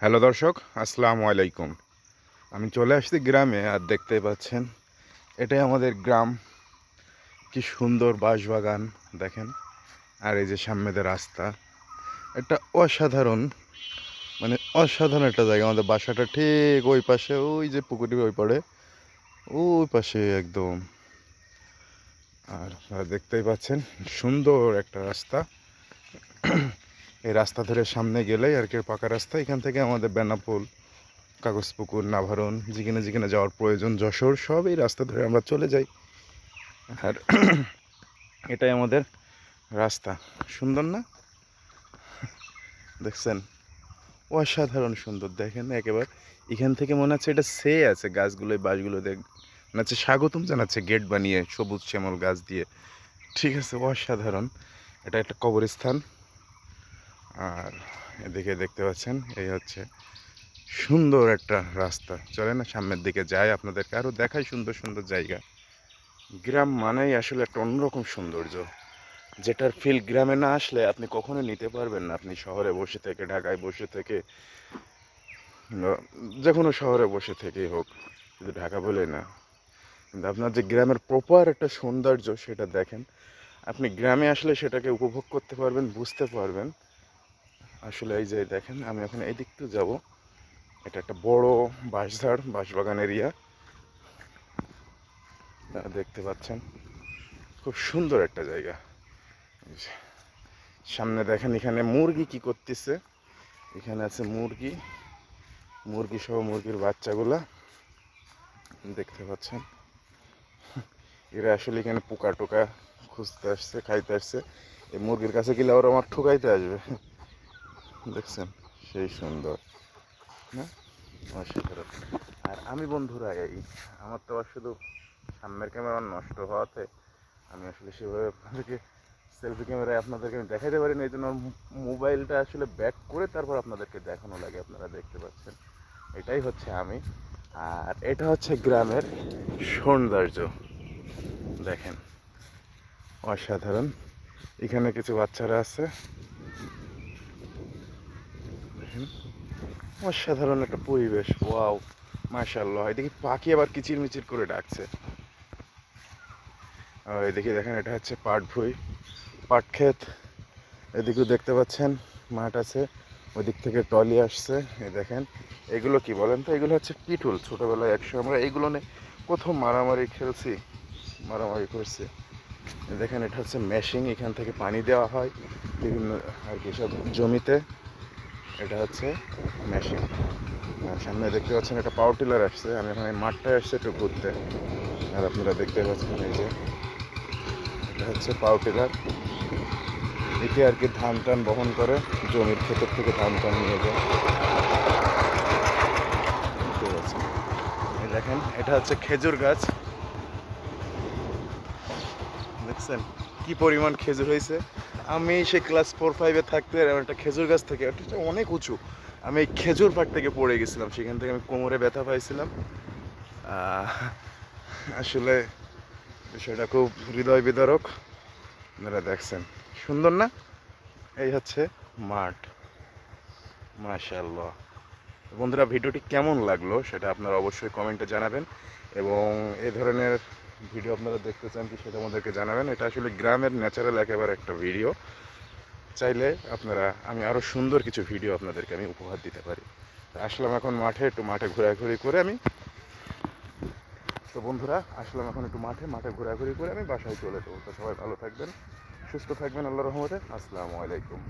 Hello দর্শক, আসসালামু আলাইকুম। আমি চলে আসছি গ্রামে, আর দেখতেই পাচ্ছেন, এটাই আমাদের গ্রাম। কি সুন্দর বাঁশবাগান, দেখেন। আর এই যে সামনেদের রাস্তা, একটা অসাধারণ মানে অসাধারণ একটা জায়গা। আমাদের বাসাটা ঠিক ওই পাশে, ওই যে পুকুরটি ওই পাড়ে, ওই পাশে একদম। আর দেখতেই পাচ্ছেন, সুন্দর একটা রাস্তা। এই রাস্তা ধরে সামনে গেলেই আর কি পাকা রাস্তা। এখান থেকে আমাদের বেনাপোল, কাগজপুকুর, নাভারণ, যেখানে যেখানে যাওয়ার প্রয়োজন, যশোর, সব এই রাস্তা ধরে আমরা চলে যাই। আর এটাই আমাদের রাস্তা। সুন্দর না? দেখছেন? অসাধারণ সুন্দর, দেখেন একেবারে। এখান থেকে মনে হচ্ছে এটা সে আছে, গাছগুলো, এই বাসগুলো দেখ মনে হচ্ছে স্বাগতম জানাচ্ছে গেট বানিয়ে সবুজ শ্যামল গাছ দিয়ে। ঠিক আছে, অসাধারণ। এটা একটা কবরস্থান। আর এদিকে দেখতে পাচ্ছেন, এই হচ্ছে সুন্দর একটা রাস্তা। চলে না সামনের দিকে যাই আপনাদেরকে। আরও দেখাই সুন্দর সুন্দর জায়গা। গ্রাম মানেই আসলে একটা অন্যরকম সৌন্দর্য। যেটার ফিল গ্রামে না আসলে আপনি কখনো নিতে পারবেন না। আপনি শহরে বসে থেকে, ঢাকায় বসে থেকে যে কোনো শহরে বসে থেকেই হোক শুধু ঢাকা বলে না। কিন্তু আপনার যে গ্রামের প্রপার একটা সৌন্দর্য, সেটা দেখেন। আপনি গ্রামে আসলে সেটাকে উপভোগ করতে পারবেন, বুঝতে পারবেন। আসলে এই যে দেখেন, আমি এখন এই দিক তো যাব। এটা একটা বড় বাঁশঝাড়, বাঁশবাগান এরিয়া। দেখতে পাচ্ছেন, খুব সুন্দর একটা জায়গা। সামনে দেখেন এখানে মুরগি কি করতেছে। এখানে আছে মুরগি মুরগি সহ মুরগির বাচ্চাগুলা। দেখতে পাচ্ছেন, এরা আসলে এখানে পোকা টোকা খুঁজতে আসছে, খাইতে আসছে। এই মুরগির কাছে গেলে ওরা আমার ঠুকাইতে আসবে। দেখছেন? সেই সুন্দর। না? অসাধারণ আর আমি বন্ধুরা এই আমার তো আর শুধু সামনের ক্যামেরা নষ্ট হওয়াতে আমি আসলে সেভাবে আপনাদেরকে সেলফি ক্যামেরায় আপনাদেরকে আমি দেখাতে পারি না এই জন্য মোবাইলটা আসলে ব্যাক করে তারপর আপনাদেরকে দেখানো লাগে, আপনারা দেখতে পাচ্ছেন। এটাই হচ্ছে আমি। আর এটা হচ্ছে গ্রামের সৌন্দর্য। দেখেন, অসাধারণ। এখানে কিছু বাচ্চারা আছে। দেখেন অসাধারণ একটা পরিবেশ, ওয়াও মাশাল্লাহ এদিকে পাখি আবার কিচির মিচির করে ডাকছে। আর এদিকে দেখেন, এটা হচ্ছে পাট ভুই, পাট ক্ষেত। এদিকেও দেখতে পাচ্ছেন, মাঠ আছে, ওদিক থেকে টলি আসছে। এই দেখেন, এগুলো কি বলেন তো? এগুলো হচ্ছে পিটুল ছোটোবেলায় একশো আমরা এগুলো নিয়ে প্রথম মারামারি খেলছি, মারামারি করছি। এই দেখেন, এটা হচ্ছে মেশিং এখান থেকে পানি দেওয়া হয় বিভিন্ন আর কি সব জমিতে। এটা হচ্ছে মেশিন সামনে দেখতে পাচ্ছেন একটা পাওয়ার টিলার আসছে। আমি এখন এই মাঠটায় আসছে একটু ঘুরতে। আর আপনারা দেখতে পাচ্ছেন এই যে, এটা হচ্ছে পাওয়ার টিলার এটি আর কি ধান টান বহন করে, জমির ক্ষেতের থেকে ধান টান নিয়ে যায়। দেখেন, এটা হচ্ছে খেজুর গাছ। দেখছেন কি পরিমাণ খেজুর হয়েছে? আমি সে ক্লাস ফোর ফাইভে থাকতে একটা খেজুর গাছ থেকে অনেক উঁচু, আমি খেজুর পাট থেকে পড়ে গেছিলাম, সেখান থেকে আমি কোমরে ব্যথা পাইছিলাম। আসলে বিষয়টা খুব হৃদয় বিদারক, আপনারা দেখছেন। সুন্দর না? এই হচ্ছে মাঠ। মাশাল্লাহ বন্ধুরা, ভিডিওটি কেমন লাগল সেটা আপনারা অবশ্যই কমেন্টে জানাবেন এবং এ ধরনের ভিডিও আপনারা দেখতে চান কি সেটা আমাদেরকে জানাবেন। এটা আসলে গ্রামের ন্যাচারাল একেবারে একটা ভিডিও। চাইলে আপনারা, আমি আরও সুন্দর কিছু ভিডিও আপনাদেরকে আমি উপহার দিতে পারি। আসলাম এখন মাঠে, একটু মাঠে ঘোরাঘুরি করে আমি। তো বন্ধুরা, আসলাম এখন একটু মাঠে মাঠে ঘোরাঘুরি করে আমি বাসায় চলে যাব। তো সবাই ভালো থাকবেন, সুস্থ থাকবেন আল্লাহ রহমতে। আসসালামু আলাইকুম।